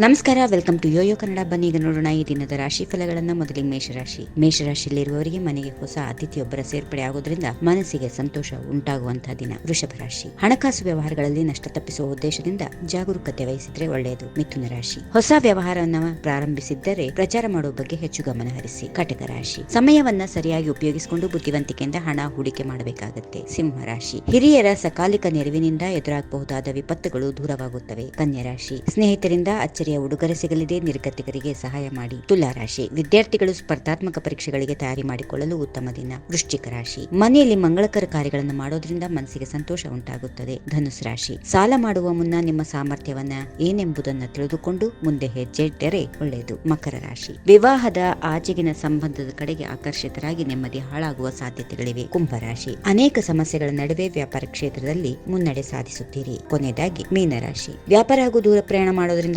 ನಮಸ್ಕಾರ, welcome to Yoyo Kannada. ಬನ್ನಿ, ಈಗ ನೋಡೋಣ ಈ ದಿನದ ರಾಶಿ ಫಲಗಳನ್ನ. ಮೊದಲಿಗೆ ಮೇಷರಾಶಿ. ಮೇಷರಾಶಿಯಲ್ಲಿರುವವರಿಗೆ ಮನೆಗೆ ಹೊಸ ಅತಿಥಿಯೊಬ್ಬರ ಸೇರ್ಪಡೆ ಆಗೋದ್ರಿಂದ ಮನಸ್ಸಿಗೆ ಸಂತೋಷ ಉಂಟಾಗುವಂತಹ ದಿನ. ವೃಷಭ ರಾಶಿ. ಹಣಕಾಸು ವ್ಯವಹಾರಗಳಲ್ಲಿ ನಷ್ಟ ತಪ್ಪಿಸುವ ಉದ್ದೇಶದಿಂದ ಜಾಗರೂಕತೆ ವಹಿಸಿದ್ರೆ ಒಳ್ಳೆಯದು. ಮಿಥುನ ರಾಶಿ. ಹೊಸ ವ್ಯವಹಾರವನ್ನ ಪ್ರಾರಂಭಿಸಿದ್ದರೆ ಪ್ರಚಾರ ಮಾಡುವ ಬಗ್ಗೆ ಹೆಚ್ಚು ಗಮನ ಹರಿಸಿ. ಕಟಕ ರಾಶಿ. ಸಮಯವನ್ನ ಸರಿಯಾಗಿ ಉಪಯೋಗಿಸಿಕೊಂಡು ಬುದ್ಧಿವಂತಿಕೆಯಿಂದ ಹಣ ಹೂಡಿಕೆ ಮಾಡಬೇಕಾಗುತ್ತೆ. ಸಿಂಹ ರಾಶಿ. ಹಿರಿಯರ ಸಕಾಲಿಕ ನೆರವಿನಿಂದ ಎದುರಾಗಬಹುದಾದ ವಿಪತ್ತುಗಳು ದೂರವಾಗುತ್ತವೆ. ಕನ್ಯಾ ರಾಶಿ. ಸ್ನೇಹಿತರಿಂದ ಅಚ್ಚರಿಯ ಉಡುಗೊರೆ ಸಿಗಲಿದೆ. ನಿರ್ಗತಿಕರಿಗೆ ಸಹಾಯ ಮಾಡಿ ತುಲಾ ರಾಶಿ. ವಿದ್ಯಾರ್ಥಿಗಳು ಸ್ಪರ್ಧಾತ್ಮಕ ಪರೀಕ್ಷೆಗಳಿಗೆ ತಯಾರಿ ಮಾಡಿಕೊಳ್ಳಲು ಉತ್ತಮ ದಿನ. ವೃಶ್ಚಿಕ ರಾಶಿ. ಮನೆಯಲ್ಲಿ ಮಂಗಳಕರ ಕಾರ್ಯಗಳನ್ನು ಮಾಡೋದ್ರಿಂದ ಮನಸ್ಸಿಗೆ ಸಂತೋಷ ಉಂಟಾಗುತ್ತದೆ. ಧನುಸ್ ರಾಶಿ. ಸಾಲ ಮಾಡುವ ಮುನ್ನ ನಿಮ್ಮ ಸಾಮರ್ಥ್ಯವನ್ನ ಏನೆಂಬುದನ್ನು ತಿಳಿದುಕೊಂಡು ಮುಂದೆ ಹೆಜ್ಜೆ ಇಟ್ಟರೆ ಒಳ್ಳೆಯದು. ಮಕರ ರಾಶಿ. ವಿವಾಹದ ಆಚೆಗಿನ ಸಂಬಂಧದ ಕಡೆಗೆ ಆಕರ್ಷಿತರಾಗಿ ನೆಮ್ಮದಿ ಹಾಳಾಗುವ ಸಾಧ್ಯತೆಗಳಿವೆ. ಕುಂಭರಾಶಿ ಅನೇಕ ಸಮಸ್ಯೆಗಳ ನಡುವೆ ವ್ಯಾಪಾರ ಕ್ಷೇತ್ರದಲ್ಲಿ ಮುನ್ನಡೆ ಸಾಧಿಸುತ್ತೀರಿ. ಕೊನೆಯದಾಗಿ ಮೀನರಾಶಿ. ವ್ಯಾಪಾರ ಹಾಗೂ ದೂರ ಪ್ರಯಾಣ ಮಾಡೋದ್ರಿಂದ